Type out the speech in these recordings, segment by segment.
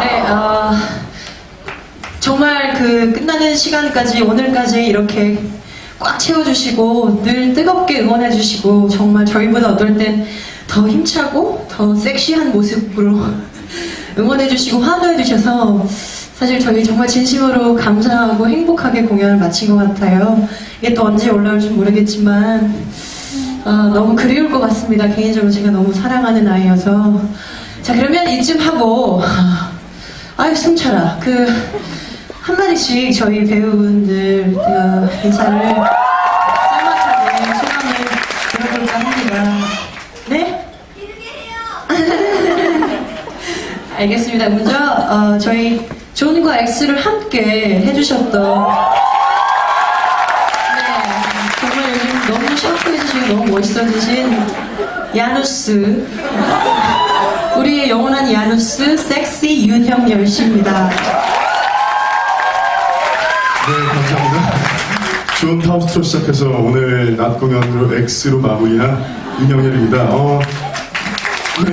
네, 어, 정말 그 끝나는 시간까지 오늘까지 이렇게 꽉 채워주시고 늘 뜨겁게 응원해주시고 정말 저희보다 어떨 땐 더 힘차고 더 섹시한 모습으로 응원해주시고 환호해주셔서 사실 저희 정말 진심으로 감사하고 행복하게 공연을 마친 것 같아요. 이게 또 언제 올라올지 모르겠지만 어, 너무 그리울 것 같습니다. 개인적으로 제가 너무 사랑하는 아이여서. 자, 그러면 이쯤 하고, 아유, 숨차라. 그, 한마디씩 저희 배우분들 그 인사를 짤막하게 소감을 들어볼까 합니다. 네? 알겠습니다. 먼저, 어, 저희 존과 엑스를 함께 해주셨던 네, 정말 요즘 너무 샤프해지시고 너무 멋있어지신 야누스 영원한 야누스 섹시 윤형 열 씨입니다. 네, 감사합니다. 존 탐스트로 시작해서 오늘 낮 공연으로 X로 마무리한 윤영열입니다. 어, 네,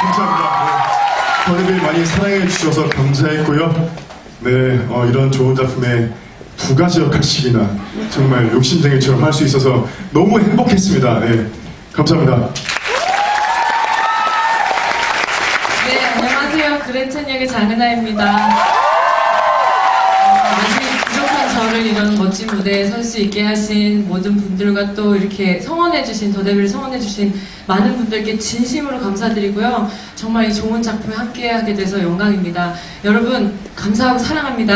감사합니다. 네, 저희를 많이 사랑해 주셔서 감사했고요. 네, 어, 이런 좋은 작품에 두 가지 역할씩이나 정말 욕심쟁이처럼 할 수 있어서 너무 행복했습니다. 네, 감사합니다. 네, 안녕하세요. 그레텐 역의 장은아입니다. 어, 아직 부족한 저를 이런 멋진 무대에 설 수 있게 하신 모든 분들과 또 이렇게 성원해주신, 더데뷔를 성원해주신 많은 분들께 진심으로 감사드리고요. 정말 이 좋은 작품에 함께하게 돼서 영광입니다. 여러분, 감사하고 사랑합니다.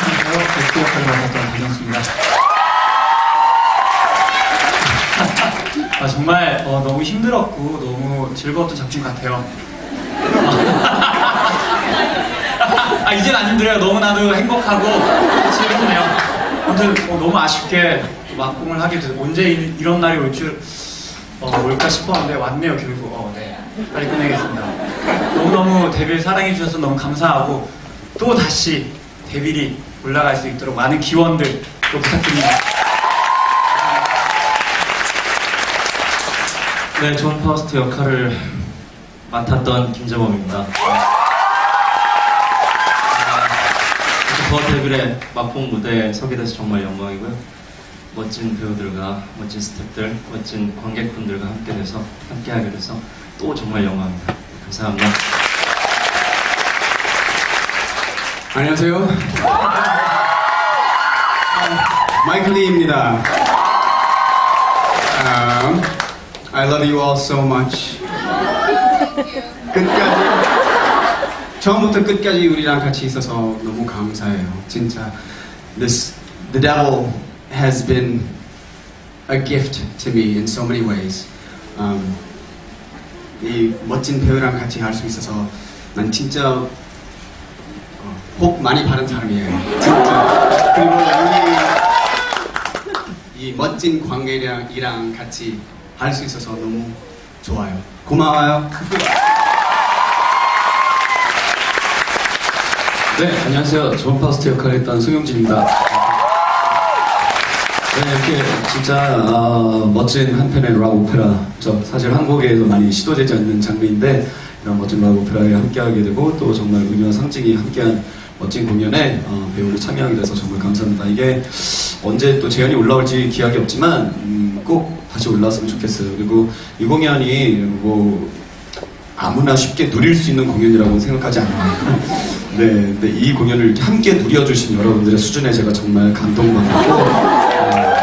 안녕하세요. 베스트 역할을 맡았던 박영수입니다. 아, 정말 어, 너무 힘들었고 너무 즐거웠던 작품 같아요. 아 이젠 안 힘들어요. 너무 나도 행복하고 즐겁네요. 아무튼 어, 너무 아쉽게 막공을 하게 돼서 언제 이, 런 날이 올 줄 어, 올까 싶었는데 왔네요 결국. 어, 네. 빨리 끝내겠습니다. 너무너무 데뷔를 사랑해 주셔서 너무 감사하고 또 다시 데뷔리 올라갈 수 있도록 많은 기원들 또 부탁드립니다. 네, 존 파우스트 역할을 맡았던 김재범입니다. 더 데뷔의 맛본 무대에 서게 돼서 정말 영광이고요. 멋진 배우들과 멋진 스태프들, 멋진 관객분들과 함께 돼서 함께 하게 돼서 또 정말 영광입니다. 감사합니다. 안녕하세요. 마이클 리입니다. Um, I love you all so much. 끝까지 처음부터 끝까지 우리랑 같이 있어서 너무 감사해요. 진짜 this the devil has been a gift to me in so many ways. Um, 이 멋진 배우랑 같이 할 수 있어서 난 진짜 어, 복 많이 받은 사람이에요. 진짜. 그리고 여기 이 멋진 관계랑 같이 할 수 있어서 너무 좋아요. 고마워요. 네, 안녕하세요. 존 파스트 역할을 했던 송영진입니다. 네, 이렇게 진짜 어, 멋진 한 편의 락 오페라. 저 사실 한국에도 많이 시도되지 않는 장르인데 이런 멋진 락 오페라에 함께하게 되고 또 정말 은유와 상징이 함께한 멋진 공연에 어, 배우로 참여하게 돼서 정말 감사합니다. 이게 언제 또 재현이 올라올지 기약이 없지만 음, 꼭 다시 올라왔으면 좋겠어요. 그리고 이 공연이 뭐 아무나 쉽게 누릴 수 있는 공연이라고 생각하지 않아요. 네, 근데 이 공연을 함께 누려주신 여러분들의 수준에 제가 정말 감동받고 어,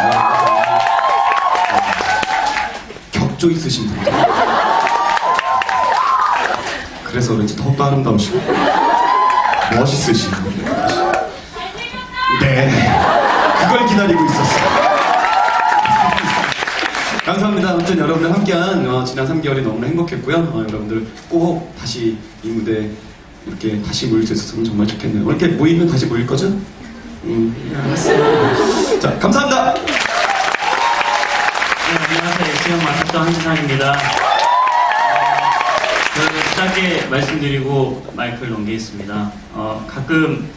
격조 있으신 분들. 그래서 그런지 더욱더 아름다우시고 멋있으시고 네, 그걸 기다리고 있었어요. 감사합니다. 아무튼 여러분들 함께한 어, 지난 3개월이 너무나 행복했고요. 어, 여러분들 꼭 다시 이 무대 이렇게 다시 모일 수 있었으면 정말 좋겠네요. 이렇게 모이면 다시 모일 거죠? 음, 네, 알았어요. 자, 감사합니다. 네, 안녕하세요. 수영 맡았던 한지상입니다. 그 짧게 말씀드리고 마이크를 넘기겠습니다. 어, 가끔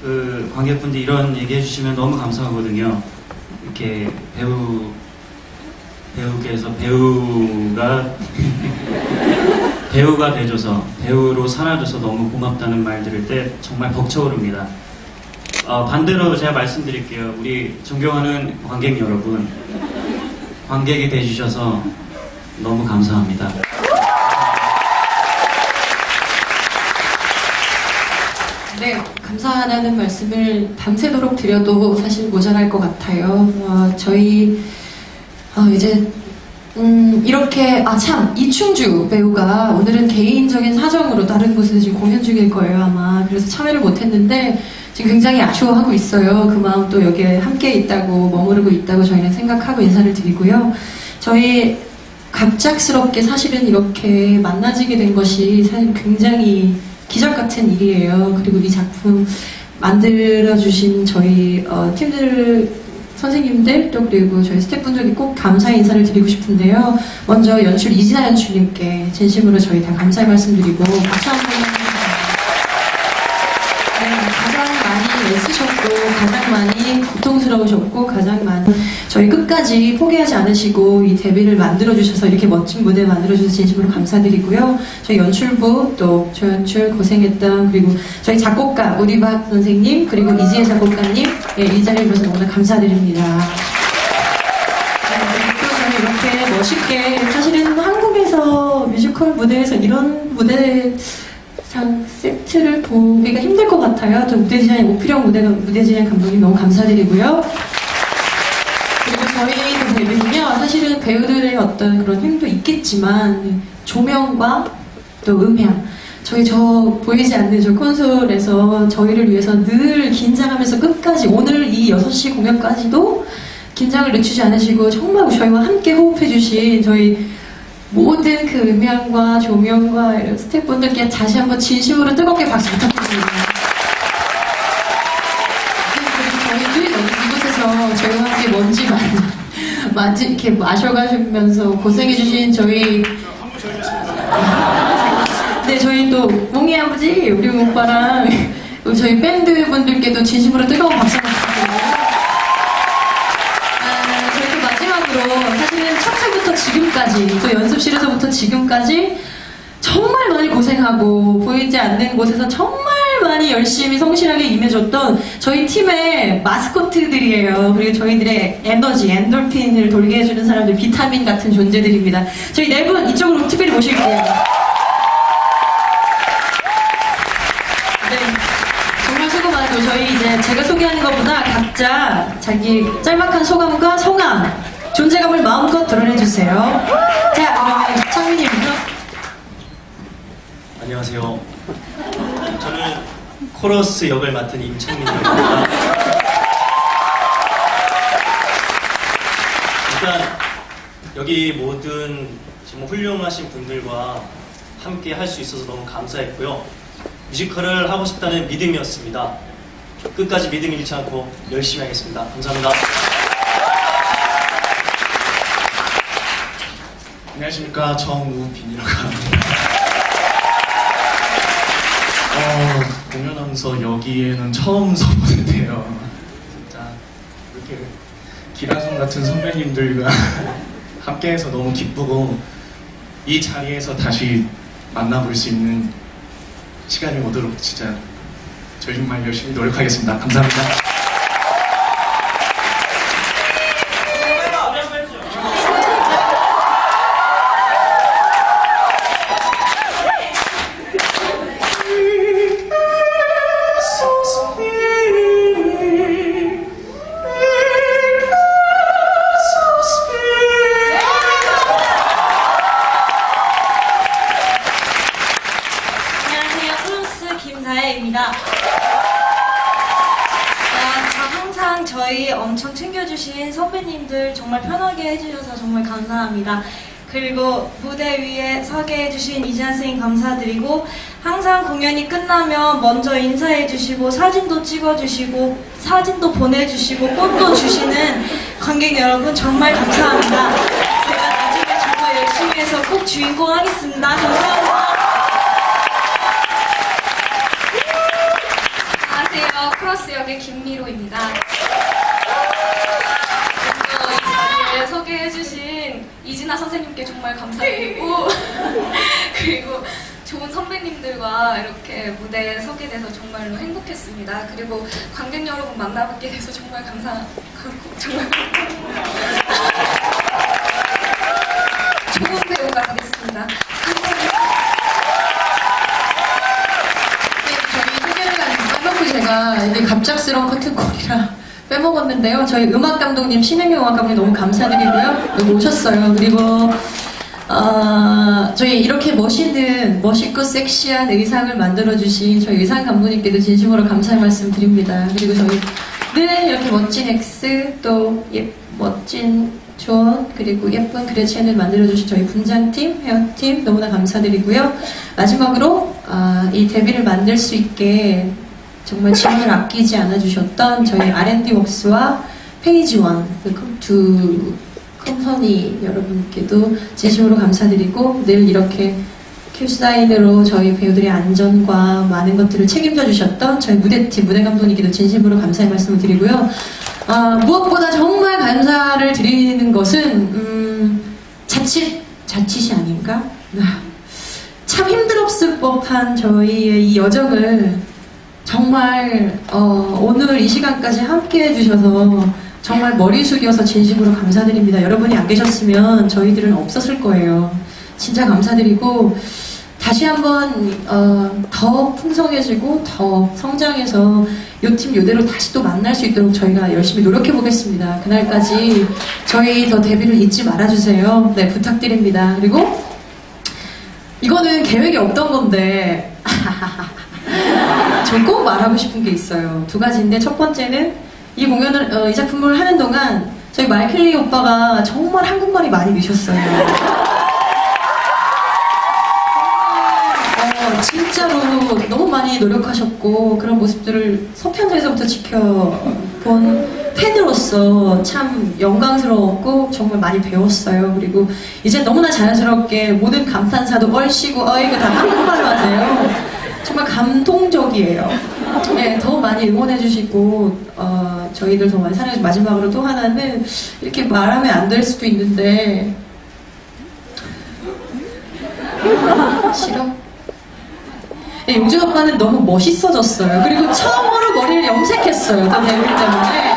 그 관객분들이 이런 얘기 해주시면 너무 감사하거든요. 이렇게 배우 배우께서 배우가 배우가 돼줘서 배우로 살아줘서 너무 고맙다는 말 들을 때 정말 벅차오릅니다. 어, 반대로 제가 말씀드릴게요. 우리 존경하는 관객 여러분, 관객이 돼주셔서 너무 감사합니다. 네, 감사하다는 말씀을 밤새도록 드려도 사실 모자랄 것 같아요. 어, 저희 어, 이제 음, 이렇게 아 참 이충주 배우가 오늘은 개인적인 사정으로 다른 곳에서 지금 공연 중일 거예요 아마 그래서 참여를 못했는데 지금 굉장히 아쉬워하고 있어요. 그 마음 또 여기에 함께 있다고 머무르고 있다고 저희는 생각하고 인사를 드리고요. 저희 갑작스럽게 사실은 이렇게 만나지게 된 것이 사실 굉장히 기적 같은 일이에요. 그리고 이 작품 만들어주신 저희 어, 팀들 선생님들 또 그리고 저희 스태프분들께 꼭 감사의 인사를 드리고 싶은데요. 먼저 연출 이진아 연출님께 진심으로 저희 다 감사의 말씀드리고 박수 한번. 네, 가장 많이 애쓰셨고 가장 많이 고통스러우셨고 가장 많이 저희 끝까지 포기하지 않으시고 이 데뷔를 만들어 주셔서 이렇게 멋진 무대 만들어 주셔서 진심으로 감사드리고요. 저희 연출부 또 조연출 고생했던 그리고 저희 작곡가 우리박 선생님 그리고 이지혜 작곡가님 예, 이 자리에 오셔서 너무나 감사드립니다. 네, 이렇게 멋있게 사실은 한국에서 뮤지컬 무대에서 이런 무대 상 세트를 보기가 힘들 것 같아요. 저 무대 디자인 오피령 무대 무대 디자인 감독님 너무 감사드리고요. 그리고 저희 데뷔는요 사실은 배우들의 어떤 그런 힘도 있겠지만 조명과 또 음향 저희 저 보이지 않는 저 콘솔에서 저희를 위해서 늘 긴장하면서 끝까지 오늘 이 6시 공연까지도 긴장을 늦추지 않으시고 정말 저희와 함께 호흡해 주신 저희 모든 그 음향과 조명과 이런 스태프분들께 다시 한번 진심으로 뜨겁게 박수 부탁드립니다. 그리고 저희도 여기 이곳에서 저희와 함께 먼지 만, 만지 이렇게 마셔가시면서 고생해주신 저희 네 저희 또 몽이 아버지 우리 오빠랑 저희 밴드 분들께도 진심으로 뜨거운 박수 부탁드립니다. 아, 저희 또 마지막으로 사실은 첫 해부터 지금까지 또 연습실에서부터 지금까지 정말 많이 고생하고 보이지 않는 곳에서 정말 많이 열심히 성실하게 임해줬던 저희 팀의 마스코트들이에요. 그리고 저희들의 에너지, 엔돌핀을 돌게 해주는 사람들, 비타민 같은 존재들입니다. 저희 네 분 이쪽으로 특별히 모실게요. 네. 저희 이제 제가 소개하는 것보다 각자 자기 짤막한 소감과 성함, 존재감을 마음껏 드러내주세요. 자, 그러면 창민님부터. 안녕하세요. 저는 코러스 역을 맡은 임창민입니다. 일단 여기 모든 정말 훌륭하신 분들과 함께 할 수 있어서 너무 감사했고요. 뮤지컬을 하고 싶다는 믿음이었습니다. 끝까지 믿음 잃지 않고 열심히 하겠습니다. 감사합니다. 안녕하십니까 정우빈이라고 합니다. 어, 공연하면서 여기에는 처음 서보는데요. 진짜 이렇게 기라성 같은 선배님들과 함께해서 너무 기쁘고 이 자리에서 다시 만나볼 수 있는 시간이 오도록 진짜 정말 열심히 노력하겠습니다. 감사합니다. 김다혜입니다. 아, 자, 항상 저희 엄청 챙겨주신 선배님들 정말 편하게 해주셔서 정말 감사합니다. 그리고 무대 위에 서게 해주신 이지한 선생님 감사드리고 항상 공연이 끝나면 먼저 인사해주시고 사진도 찍어주시고 사진도 보내주시고 꽃도 주시는 관객 여러분 정말 감사합니다. 제가 나중에 정말 열심히 해서 꼭 주인공 하겠습니다. 감사합니다. 셀러스 역의 김미로입니다. 먼저 이 자리를 소개해주신 이진아 선생님께 정말 감사드리고 그리고 좋은 선배님들과 이렇게 무대에 서게 돼서 정말로 행복했습니다. 그리고 관객 여러분 만나뵙게 돼서 정말 감사 정말 감사합니다. 좋은 배우가 되겠습니다. 제가 이게 갑작스러운 커튼콜이라 빼먹었는데요. 저희 음악 감독님, 신혜경 음악 감독님 너무 감사드리고요. 여기 오셨어요. 그리고 어, 저희 이렇게 멋있는, 멋있고 섹시한 의상을 만들어주신 저희 의상 감독님께도 진심으로 감사의 말씀 드립니다. 그리고 저희 늘 이렇게 멋진 X, 또 예, 멋진 존, 그리고 예쁜 그레첸을 만들어주신 저희 분장팀, 헤어팀 너무나 감사드리고요. 마지막으로 아, 이 데뷔를 만들 수 있게 정말 지원을 아끼지 않아 주셨던 저희 R&D 웍스와 페이지원 그두 컴퍼니 여러분께도 진심으로 감사드리고 늘 이렇게 큐사인으로 저희 배우들의 안전과 많은 것들을 책임져 주셨던 저희 무대팀 무대 감독님께도 진심으로 감사의 말씀을 드리고요. 아, 무엇보다 정말 감사를 드리는 것은 음, 자칫 자칫이 아닌가? 아, 참 힘들었을 법한 저희의 이 여정을 정말 어, 오늘 이 시간까지 함께 해주셔서 정말 머리 숙여서 진심으로 감사드립니다. 여러분이 안 계셨으면 저희들은 없었을 거예요. 진짜 감사드리고 다시 한번 어, 더 풍성해지고 더 성장해서 요팀 요대로 다시 또 만날 수 있도록 저희가 열심히 노력해 보겠습니다. 그날까지 저희 더 데뷔를 잊지 말아주세요. 네 부탁드립니다. 그리고 이거는 계획이 없던 건데 전 꼭 말하고 싶은 게 있어요. 두 가지인데 첫 번째는 이 공연을 어, 이 작품을 하는 동안 저희 마이클리 오빠가 정말 한국말이 많이 미셨어요. 어, 진짜로 너무 많이 노력하셨고 그런 모습들을 서편에서부터 지켜본 팬으로서 참 영광스러웠고 정말 많이 배웠어요. 그리고 이제 너무나 자연스럽게 모든 감탄사도 얼씨구 어이구 다 한국말로 하세요. 정말 감동적이에요. 네, 더 많이 응원해주시고 어, 저희들 더 많이 사랑해주시고 마지막으로 또 하나는 이렇게 말하면 안 될 수도 있는데 싫어? 네, 용준 오빠는 너무 멋있어졌어요. 그리고 처음으로 머리를 염색했어요. 또 데뷔 때문에.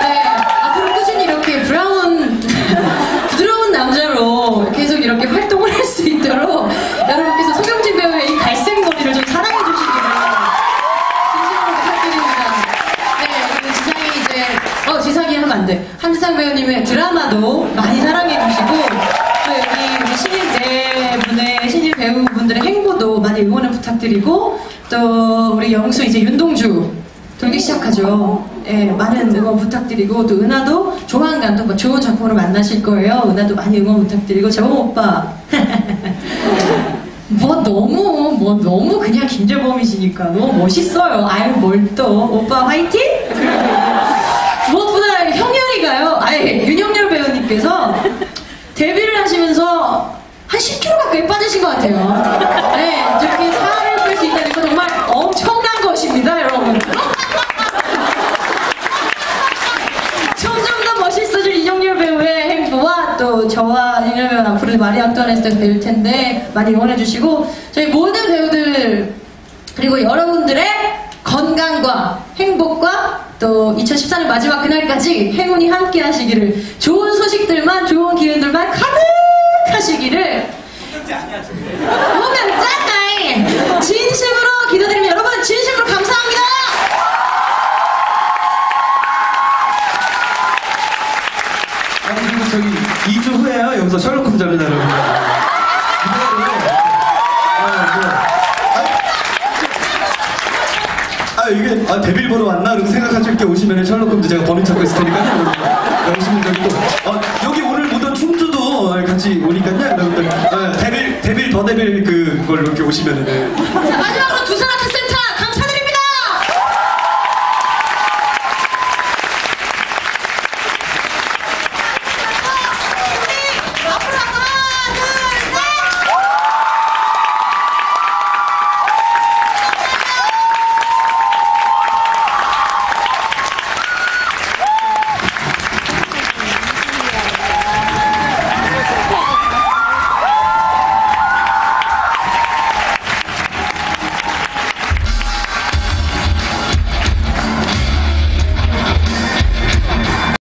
네, 앞으로 꾸준히 이렇게 브라운, 부드러운 남자로 계속 이렇게 활동을 할 수 있도록 여러분께서 소경진 배우의 이 갈색 머리를 좀 사랑해 주시기를 진심으로 부탁드립니다. 네, 그리고 지상이 이제, 어, 지상이 하면 안 돼. 한지상 배우님의 드라마도 많이 사랑해 주시고, 또 여기 우리 신인 네 분의 신인 배우분들의 행보도 많이 응원을 부탁드리고, 또 우리 영수 이제 윤동주 돌기 시작하죠. 예, 많은 응원 부탁드리고, 또 은하도 조만간 또뭐 좋은 작품으로 만나실 거예요. 은하도 많이 응원 부탁드리고, 재범 오빠. 뭐 너무 뭐 너무 그냥 김재범이시니까 너무 멋있어요. 아유 뭘 또 오빠 화이팅! 무엇보다 형렬이가요. 아예 윤형렬 배우님께서 데뷔를 하시면서 한 10kg 가까이 빠지신 것 같아요. 네, 저렇게 살을 뺄 수 있다는 건 정말 엄청난 것입니다, 여러분. 점점 더 멋있어질 이정렬 배우의 행보와 또 저와 이정렬 배우는 앞으로 마리 앙뚜아네스에서 배울 텐데 많이 응원해주시고 저희 모든 배우들 그리고 여러분들의 건강과 행복과 또 2014년 마지막 그날까지 행운이 함께 하시기를 좋은 소식들만 좋은 기운들만 가득하시기를 오면 짠나이 진심으로 기도드립니다 여러분 진심으로 감사합니다 그리고 저기 2주 후에요. 여기서 셜록 홈즈입니다 여러분. 아 이게 아 데뷔를 보러 왔나? 그렇게 생각하실 이렇게 오시면 셜록 홈즈 제가 범인 찾고 있을 테니까 여러분. 오시면 되고 어, 여기 오늘 보던 충주도 같이 오니까요 여러분들. 어, 데빌 데빌 더 데빌 그걸 이렇게 오시면은. 자 마지막으로 두